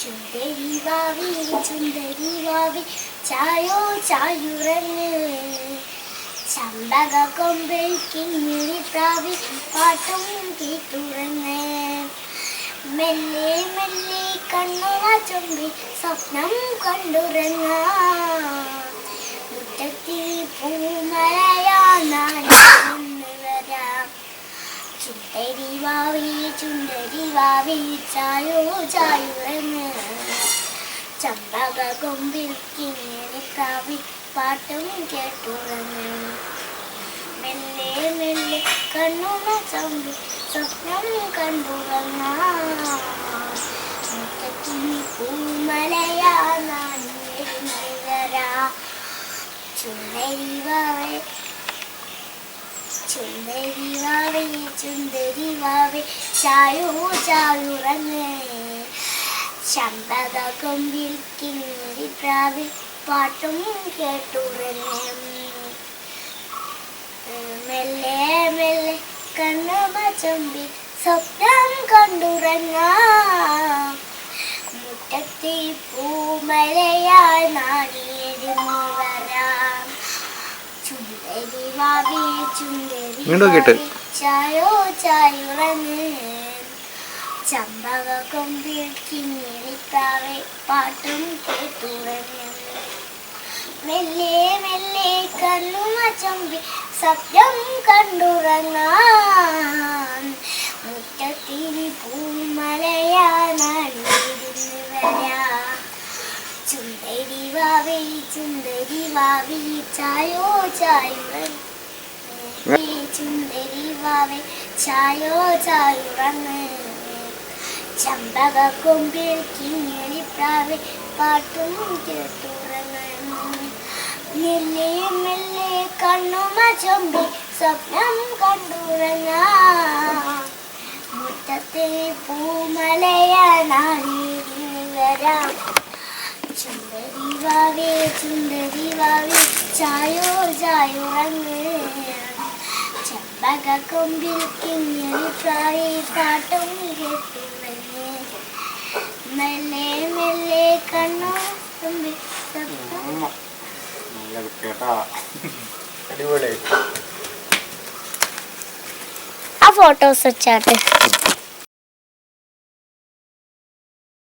ചുന്ദരി വാവി ചുന്ദരി വാവി ചായോ ചായുറങ്ങ്. ചമ്പക കൊമ്പിൽ കിങ്ങിണി പ്രാവി പാട്ടും കേട്ടുറങ്ങ്. മെല്ലെ മെല്ലെ കണ്ണുക ചുമ്പി സ്വപ്നം കണ്ടുറങ്ങ. മുറ്റത്തിൽ പൂമലയാ നാണ് വരാം ചുണ്ടരി വാവി ചുണ്ടരി വാവി ചായോ ചായുറങ്ങ് ചമ്പക കൊമ്പിൽ കിങ്ങിണി കാവി പാട്ടും കേട്ടുറങ്ങ് മെല്ലെ മെല്ലെ കണ്ണുമ ചമ്പി സ്വപ്നം കണ്ടുറങ്ങ മുറ്റത്തി പൂമലയാ നാണി ചുണ്ടരി വാവേ ചുന്ദരി വാവേ ചുന്ദരി വാവേ ചായോ ചായുറങ്ങേ. ചമ്പക കൊമ്പിൽ കിന്നി പ്രാവിൽ പാട്ടും കേട്ടുറങ്ങേ. മെല്ലെ മെല്ലെ കണ്ണുമ ചമ്പി സ്വപ്നം കണ്ടുറങ്ങ. മുറ്റത്തി പൂമലയാ നാടിയിരുന്നു വീണ്ടും കേട്ട്. ചായോ ചായുറങ്ങ്. ചമ്പക കൊമ്പിൽ കിങ്ങിണിത്താവെ പാട്ടും കേട്ടുറങ്ങ്. മെല്ലെ മെല്ലെ കണ്ണുമ ചമ്പി സത്യം കണ്ടുറങ്ങാൻ. മുറ്റത്തിരി പൂമലയാണിരുന്ന് വരാം. ചുണ്ടരി വാവി ചുന്തരി വാവി ചായോ ചായുറങ്ങ്. ചുണ്ടരി വാവി ചായോ സ്വപ്നം വരാം വാവേ ചുന്ദരി വാവേ ചായോ ചമ്പക കൊമ്പിൽ കിങ്ങിണി പ്രാവി പാട്ടും കേട്ടുറങ്ങ് മെല്ലെ മെല്ലെ കണ്ണു ആ ഫോട്ടോസ് വെച്ചാട്ട്.